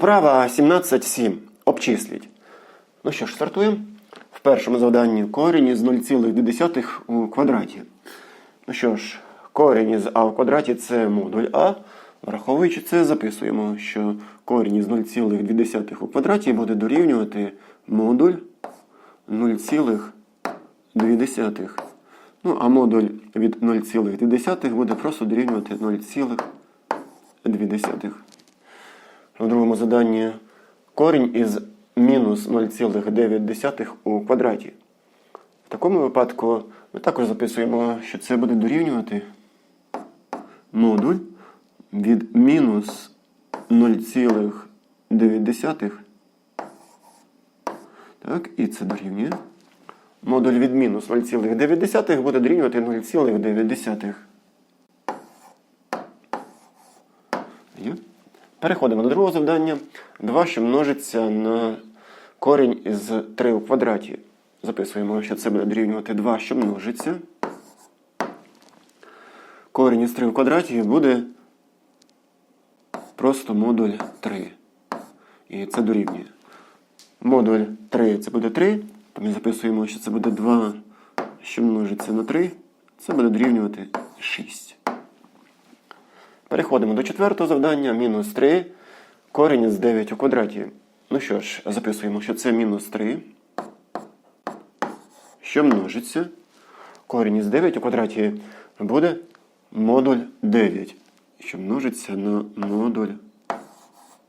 Вправа 17.7. Обчисліть. Ну що ж, стартуємо. В першому завданні корінь із 0,2 у квадраті. Ну що ж, корінь із а в квадраті це модуль А. Враховуючи це, записуємо, що корінь із 0,2 у квадраті буде дорівнювати модуль 0,2. Ну, а модуль від 0,2 буде просто дорівнювати 0,2. У другому заданні корінь із мінус 0,9 у квадраті. В такому випадку ми також записуємо, що це буде дорівнювати модуль від мінус 0,9. Так, і це дорівнює. Модуль від мінус 0,9 буде дорівнювати 0,9. Є. Переходимо до другого завдання. 2, що множиться на корінь із 3 у квадраті. Записуємо, що це буде дорівнювати 2, що множиться. Корінь із 3 у квадраті буде просто модуль 3. І це дорівнює. Модуль 3 це буде 3. То ми записуємо, що це буде 2, що множиться на 3. Це буде дорівнювати 6. Переходимо до четвертого завдання. Мінус 3. Корінь із 9 у квадраті. Ну що ж, записуємо, що це мінус 3. Що множиться. Корінь із 9 у квадраті буде модуль 9. Що множиться на модуль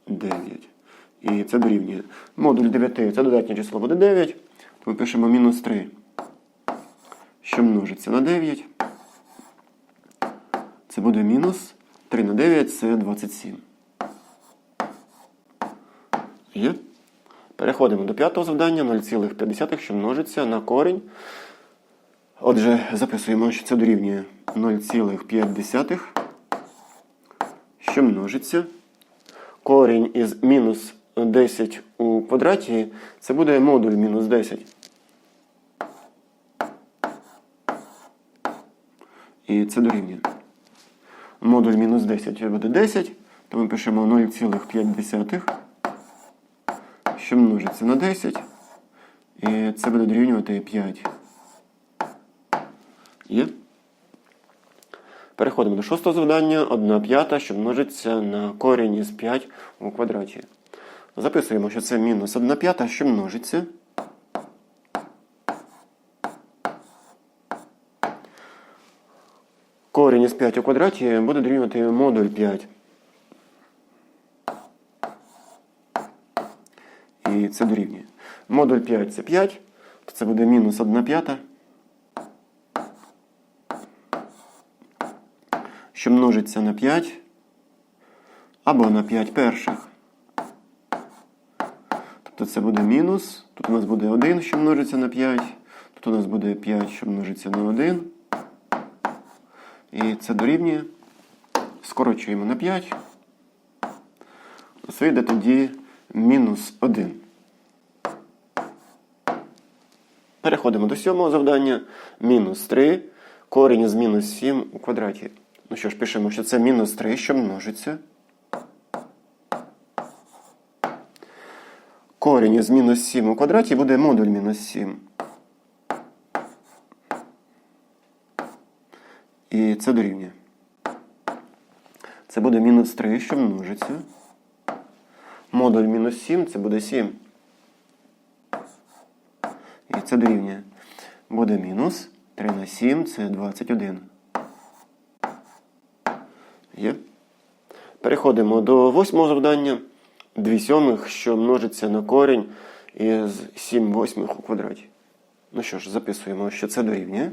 9. І це дорівнює. Модуль 9 це додатнє число буде 9. То ми пишемо мінус 3. Що множиться на 9. Це буде мінус 3 на 9 це 27. Є? Переходимо до п'ятого завдання 0,5, що множиться на корінь. Отже, записуємо, що це дорівнює 0,5, що множиться. Корінь із мінус 10 у квадраті це буде модуль мінус 10. І це дорівнює. Модуль мінус 10 буде 10, то ми пишемо 0,5, що множиться на 10. І це буде дорівнювати 5. Є? Переходимо до шостого завдання. 1 п'ята, що множиться на корінь із 5 у квадраті. Записуємо, що це мінус 1 п'ята, що множиться. Корінь із 5 у квадраті буде дорівнювати модуль 5. І це дорівнює. Модуль 5 це 5, то це буде мінус 1 п'ята. Що множиться на 5 або на 5 перших. Тобто це буде мінус. Тут у нас буде 1, що множиться на 5. Тут у нас буде 5, що множиться на 1. І це дорівнює. Скорочуємо на 5. Ось вийде тоді мінус 1. Переходимо до сьомого завдання. Мінус 3. Корінь з мінус 7 у квадраті. Ну що ж, пишемо, що це мінус 3, що множиться. Корінь із мінус 7 у квадраті буде модуль мінус 7. І це дорівнює. Це буде мінус 3, що множиться. Модуль мінус 7 це буде 7. І це дорівнює. Буде мінус 3 на 7 це 21. Є. Переходимо до восьмого завдання. 2 сьомих, що множиться на корінь із 7 восьмих у квадраті. Ну що ж, записуємо, що це дорівнює.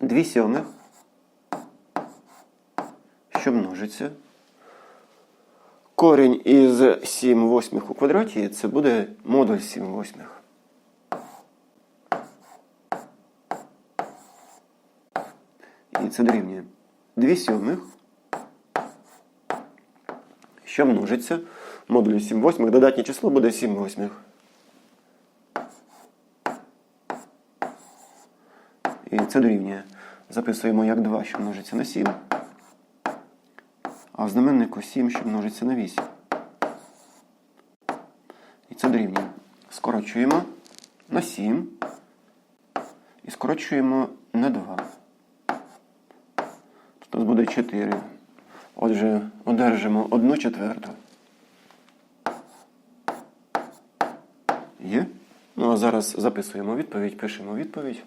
2 сьомих, що множиться. Корінь із 7 восьмих у квадраті це буде модуль 7 восьмих. І це дорівнює 2 сьомих, що множиться. Модуль 7 восьмих. Додатнє число буде 7 восьмих. І це дорівнює. Записуємо як 2, що множиться на 7. А в знаменнику 7, що множиться на 8. І це дорівнює. Скорочуємо на 7. І скорочуємо на 2. Тут буде 4. Отже, одержимо 1 четверту. Є? Ну а зараз записуємо відповідь, пишемо відповідь.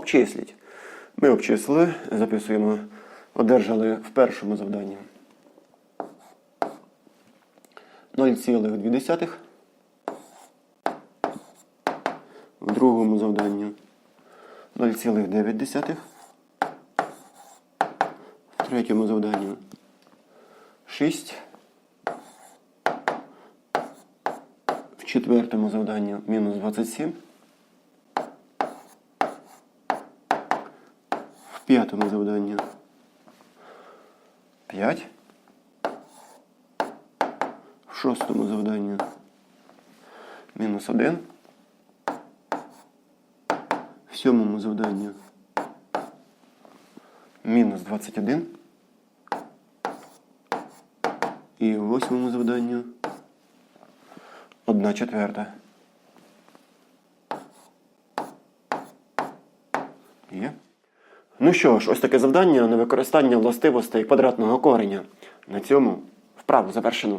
Обчисліть. Ми обчислили, записуємо, одержали в першому завданні 0,2. В другому завданні 0,9. В третьому завданні 6. В четвертому завданні мінус 27. В п'ятому завданні 5. В шостому завданні мінус 1. В сьомому завданні мінус 21. І восьмому завданні 1 четверта. Є. Ну що ж, ось таке завдання на використання властивостей квадратного кореня. На цьому вправу завершено.